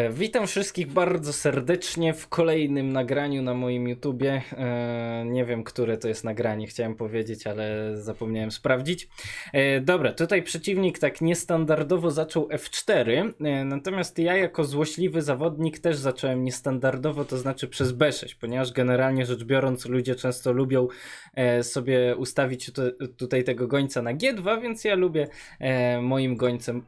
E, Witam wszystkich bardzo serdecznie w kolejnym nagraniu na moim YouTubie. E, Nie wiem, które to jest nagranie, chciałem powiedzieć, ale zapomniałem sprawdzić. E, Dobra, tutaj przeciwnik tak niestandardowo zaczął F4, e, natomiast ja jako złośliwy zawodnik też zacząłem niestandardowo, to znaczy przez B6, ponieważ generalnie rzecz biorąc ludzie często lubią sobie ustawić tu- tutaj tego gońca na G2, więc ja lubię moim gońcem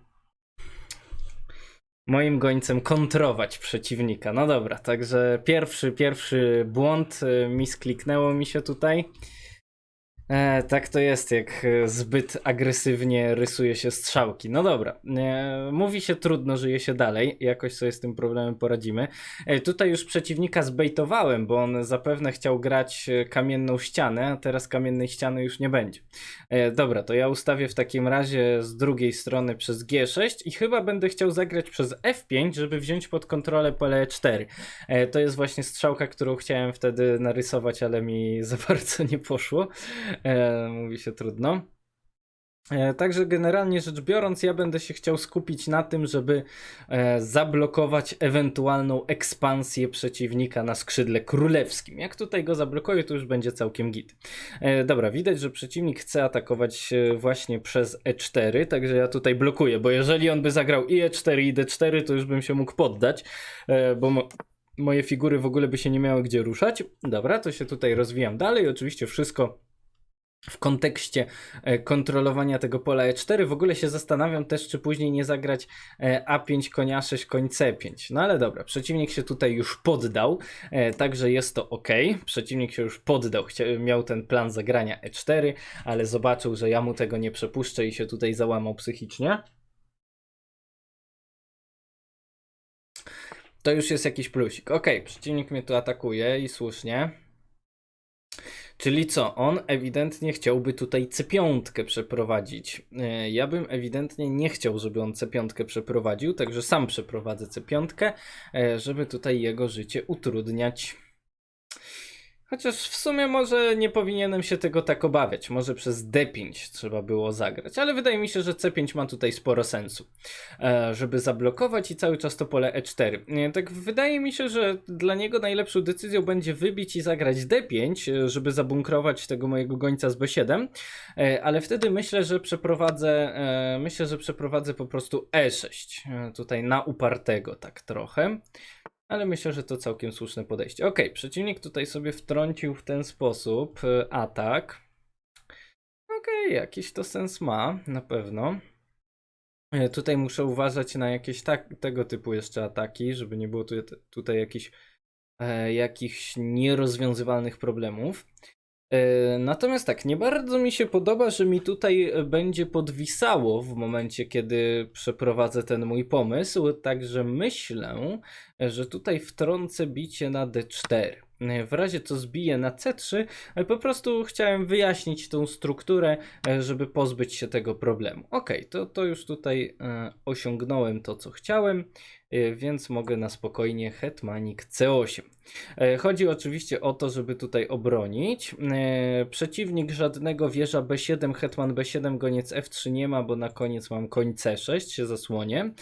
moim gońcem kontrować przeciwnika. No dobra, także pierwszy, pierwszy błąd, y, miskliknęło mi się tutaj. E, tak to jest, jak e, zbyt agresywnie rysuje się strzałki. No dobra, e, mówi się trudno, żyje się dalej, jakoś sobie z tym problemem poradzimy. E, tutaj już przeciwnika zbejtowałem, bo on zapewne chciał grać e, kamienną ścianę, a teraz kamiennej ściany już nie będzie. E, dobra, to ja ustawię w takim razie z drugiej strony przez G6 i chyba będę chciał zagrać przez F5, żeby wziąć pod kontrolę pole E4. E, to jest właśnie strzałka, którą chciałem wtedy narysować, ale mi za bardzo nie poszło. E, mówi się trudno. E, Także generalnie rzecz biorąc, ja będę się chciał skupić na tym, żeby e, zablokować ewentualną ekspansję przeciwnika na skrzydle królewskim. Jak tutaj go zablokuję, to już będzie całkiem git. E, dobra, widać, że przeciwnik chce atakować e, właśnie przez E4, także ja tutaj blokuję, bo jeżeli on by zagrał i E4 i D4, to już bym się mógł poddać, e, bo mo- moje figury w ogóle by się nie miały gdzie ruszać. Dobra, to się tutaj rozwijam dalej. Oczywiście wszystko w kontekście e, kontrolowania tego pola E4. W ogóle się zastanawiam też, czy później nie zagrać e, A5, konia 6, koń C5. No ale dobra, przeciwnik się tutaj już poddał, e, także jest to ok. Przeciwnik się już poddał, miał ten plan zagrania E4, ale zobaczył, że ja mu tego nie przepuszczę i się tutaj załamał psychicznie. To już jest jakiś plusik. Ok, przeciwnik mnie tu atakuje i słusznie. Czyli co? On ewidentnie chciałby tutaj C5 przeprowadzić. E, Ja bym ewidentnie nie chciał, żeby on C5 przeprowadził, także sam przeprowadzę C5, e, żeby tutaj jego życie utrudniać. Chociaż w sumie może nie powinienem się tego tak obawiać. Może przez D5 trzeba było zagrać, ale wydaje mi się, że C5 ma tutaj sporo sensu, e, żeby zablokować i cały czas to pole E4. E, Tak wydaje mi się, że dla niego najlepszą decyzją będzie wybić i zagrać D5, e, żeby zabunkrować tego mojego gońca z B7, e, ale wtedy myślę, że przeprowadzę, myślę, że przeprowadzę po prostu E6, e, tutaj na upartego tak trochę. Ale myślę, że to całkiem słuszne podejście. Ok, przeciwnik tutaj sobie wtrącił w ten sposób e, atak. Ok, jakiś to sens ma, na pewno. E, Tutaj muszę uważać na jakieś tak, tego typu jeszcze ataki, żeby nie było tu, tutaj jakichś, e, jakichś nierozwiązywalnych problemów. E, Natomiast tak, nie bardzo mi się podoba, że mi tutaj e, będzie podwisało w momencie, kiedy przeprowadzę ten mój pomysł, także myślę, że tutaj wtrącę bicie na D4. E, W razie co zbiję na C3, ale po prostu chciałem wyjaśnić tą strukturę, e, żeby pozbyć się tego problemu. Ok, to, to już tutaj e, osiągnąłem to, co chciałem, więc mogę na spokojnie hetmanik C8. E, Chodzi oczywiście o to, żeby tutaj obronić. Przeciwnik żadnego wieża B7, hetman B7, goniec F3 nie ma, bo na koniec mam koń C6, się zasłonię.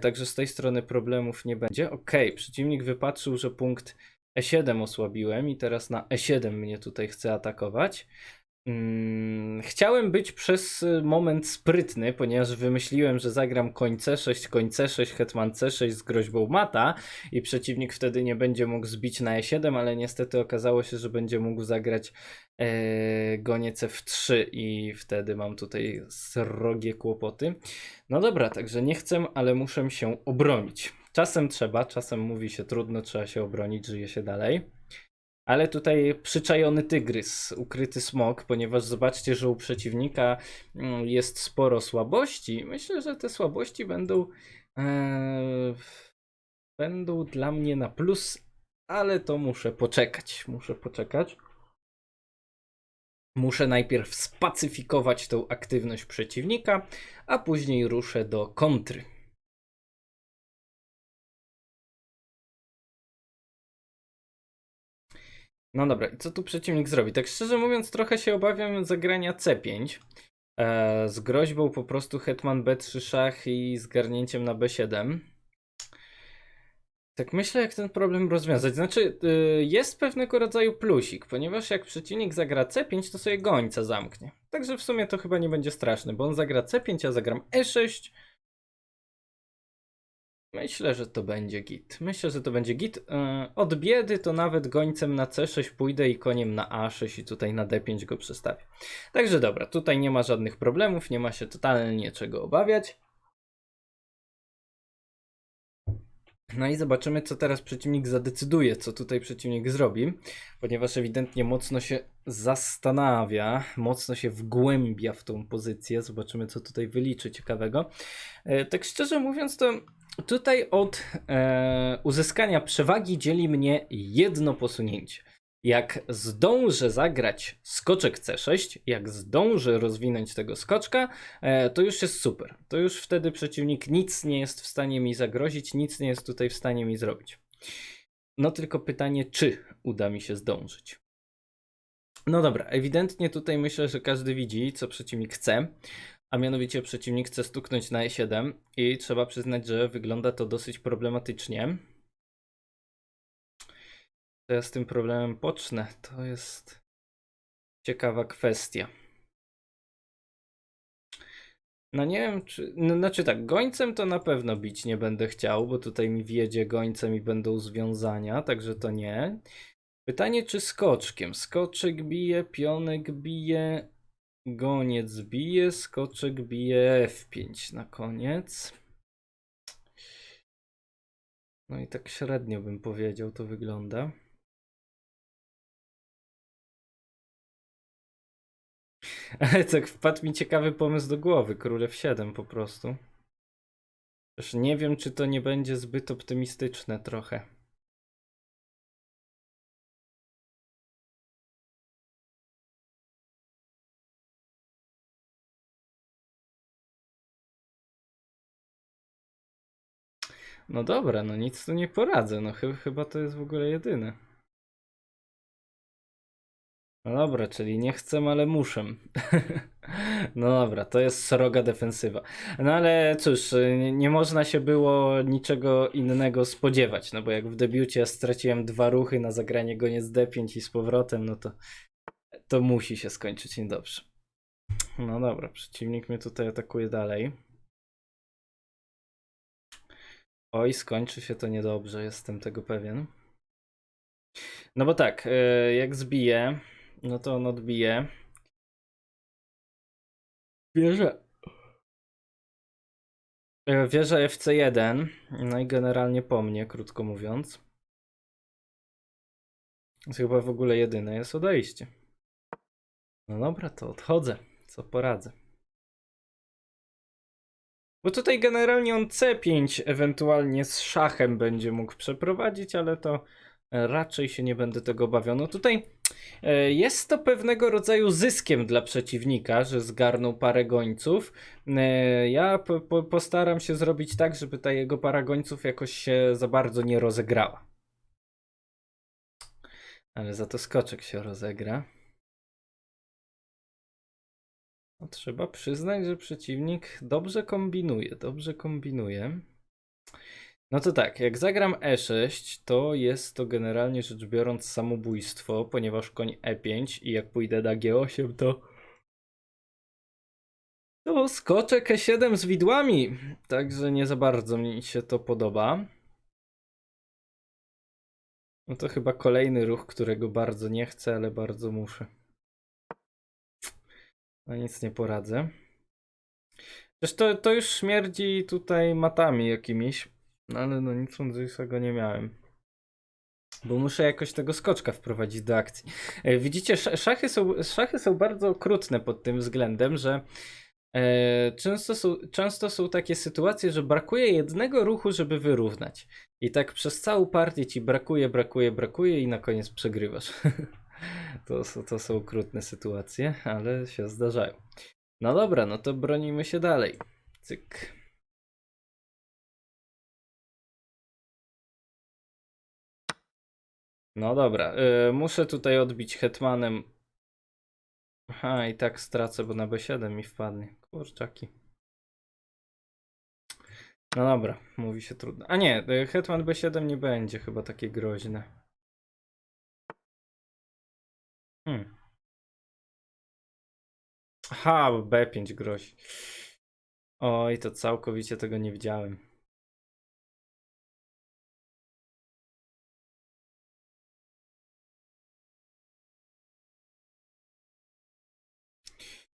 Także z tej strony problemów nie będzie. Ok, przeciwnik wypatrzył, że punkt E7 osłabiłem i teraz na E7 mnie tutaj chce atakować. Mm, Chciałem być przez y, moment sprytny, ponieważ wymyśliłem, że zagram koń C6, koń C6, hetman C6 z groźbą mata i przeciwnik wtedy nie będzie mógł zbić na E7, ale niestety okazało się, że będzie mógł zagrać e, goniec F3 i wtedy mam tutaj srogie kłopoty. No dobra, także nie chcę, ale muszę się obronić. Czasem trzeba, czasem mówi się trudno, trzeba się obronić, żyje się dalej. Ale tutaj przyczajony tygrys, ukryty smok, ponieważ zobaczcie, że u przeciwnika mm, jest sporo słabości. Myślę, że te słabości będą e, będą dla mnie na plus, ale to muszę poczekać. Muszę poczekać. Muszę najpierw spacyfikować tą aktywność przeciwnika, a później ruszę do kontry. No dobra, i co tu przeciwnik zrobi? Tak szczerze mówiąc, trochę się obawiam zagrania C5. E, z groźbą po prostu hetman B3 szach i zgarnięciem na B7. Tak myślę, jak ten problem rozwiązać. Znaczy, y, jest pewnego rodzaju plusik, ponieważ jak przeciwnik zagra C5, to sobie gońca zamknie. Także w sumie to chyba nie będzie straszne, bo on zagra C5, ja zagram E6. Myślę, że to będzie git. Myślę, że to będzie git. Y, Od biedy to nawet gońcem na C6 pójdę i koniem na A6 i tutaj na D5 go przestawię. Także dobra, tutaj nie ma żadnych problemów, nie ma się totalnie czego obawiać. No i zobaczymy, co teraz przeciwnik zadecyduje, co tutaj przeciwnik zrobi, ponieważ ewidentnie mocno się zastanawia, mocno się wgłębia w tą pozycję. Zobaczymy, co tutaj wyliczy ciekawego. E, tak szczerze mówiąc, to tutaj od e, uzyskania przewagi dzieli mnie jedno posunięcie. Jak zdążę zagrać skoczek C6, jak zdążę rozwinąć tego skoczka, e, to już jest super. To już wtedy przeciwnik nic nie jest w stanie mi zagrozić, nic nie jest tutaj w stanie mi zrobić. No tylko pytanie, czy uda mi się zdążyć. No dobra, ewidentnie tutaj myślę, że każdy widzi, co przeciwnik chce, a mianowicie przeciwnik chce stuknąć na E7 i trzeba przyznać, że wygląda to dosyć problematycznie. Co ja z tym problemem pocznę? To jest ciekawa kwestia. No nie wiem, czy. No, znaczy tak, gońcem to na pewno bić nie będę chciał, bo tutaj mi wiedzie gońcem i będą związania, także to nie. Pytanie, czy skoczkiem? Skoczek bije, pionek bije, goniec bije, skoczek bije F5 na koniec. No i tak średnio bym powiedział, to wygląda. Ale tak wpadł mi ciekawy pomysł do głowy, królew 7 po prostu. Też nie wiem, czy to nie będzie zbyt optymistyczne trochę. No dobra, no nic tu nie poradzę, no chy chyba to jest w ogóle jedyne. No dobra, czyli nie chcę, ale muszę. No dobra, to jest sroga defensywa. No ale cóż, nie, można się było niczego innego spodziewać, no bo jak w debiucie straciłem dwa ruchy na zagranie goniec D5 i z powrotem, no to to musi się skończyć niedobrze. No dobra, przeciwnik mnie tutaj atakuje dalej. Oj, skończy się to niedobrze, jestem tego pewien. No bo tak, e, jak zbije, no to on odbije. Wieża. E, Wieża FC1. No i generalnie po mnie, krótko mówiąc. To chyba w ogóle jedyne jest odejście. No dobra, to odchodzę. Co poradzę. Bo tutaj generalnie on C5 ewentualnie z szachem będzie mógł przeprowadzić, ale to raczej się nie będę tego obawiał. No tutaj e, jest to pewnego rodzaju zyskiem dla przeciwnika, że zgarnął parę gońców. E, Ja po, po, postaram się zrobić tak, żeby ta jego para gońców jakoś się za bardzo nie rozegrała. Ale za to skoczek się rozegra. No, trzeba przyznać, że przeciwnik dobrze kombinuje, dobrze kombinuje. No to tak, jak zagram E6, to jest to generalnie rzecz biorąc samobójstwo, ponieważ koń E5 i jak pójdę na G8, to to skoczek E7 z widłami, także nie za bardzo mi się to podoba. No to chyba kolejny ruch, którego bardzo nie chcę, ale bardzo muszę. No nic nie poradzę. Przecież to, to już śmierdzi tutaj matami jakimiś. No ale no nic mądrzejszego nie miałem. Bo muszę jakoś tego skoczka wprowadzić do akcji. E, Widzicie, sz- szachy są, szachy są bardzo okrutne pod tym względem, że e, często, są, często są takie sytuacje, że brakuje jednego ruchu, żeby wyrównać. I tak przez całą partię ci brakuje, brakuje, brakuje i na koniec przegrywasz. To, to są okrutne sytuacje, ale się zdarzają. No dobra, no to bronimy się dalej. Cyk. No dobra, y, muszę tutaj odbić hetmanem. Aha, i tak stracę, bo na B7 mi wpadnie. Kurczaki. No dobra, mówi się trudno. A nie, y, Hetman B7 nie będzie chyba takie groźne. Hmm. Aha, bo B5 grozi. Oj, to całkowicie tego nie widziałem.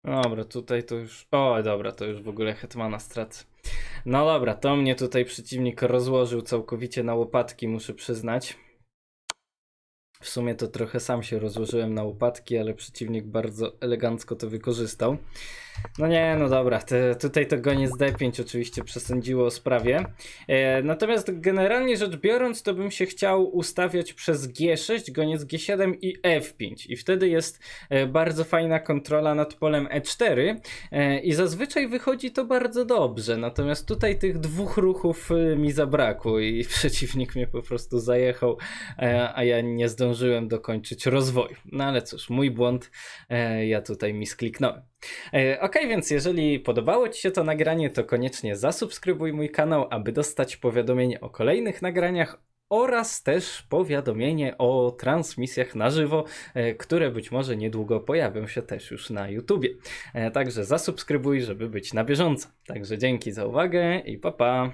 Dobra, tutaj to już. O, dobra, to już w ogóle Hetmana stracę. No dobra, to mnie tutaj przeciwnik rozłożył całkowicie na łopatki, muszę przyznać. W sumie to trochę sam się rozłożyłem na łopatki, ale przeciwnik bardzo elegancko to wykorzystał. No nie, no dobra, te, tutaj to goniec D5 oczywiście przesądziło o sprawie. E, natomiast generalnie rzecz biorąc, to bym się chciał ustawiać przez G6, goniec G7 i F5. I wtedy jest e, bardzo fajna kontrola nad polem E4 e, i zazwyczaj wychodzi to bardzo dobrze. Natomiast tutaj tych dwóch ruchów e, mi zabrakło i przeciwnik mnie po prostu zajechał, e, a ja nie zdążyłem dokończyć rozwoju. No ale cóż, mój błąd, e, ja tutaj mi skliknąłem. E, Ok, więc jeżeli podobało Ci się to nagranie, to koniecznie zasubskrybuj mój kanał, aby dostać powiadomienie o kolejnych nagraniach oraz też powiadomienie o transmisjach na żywo, e, które być może niedługo pojawią się też już na YouTubie. E, Także zasubskrybuj, żeby być na bieżąco. Także dzięki za uwagę i pa pa.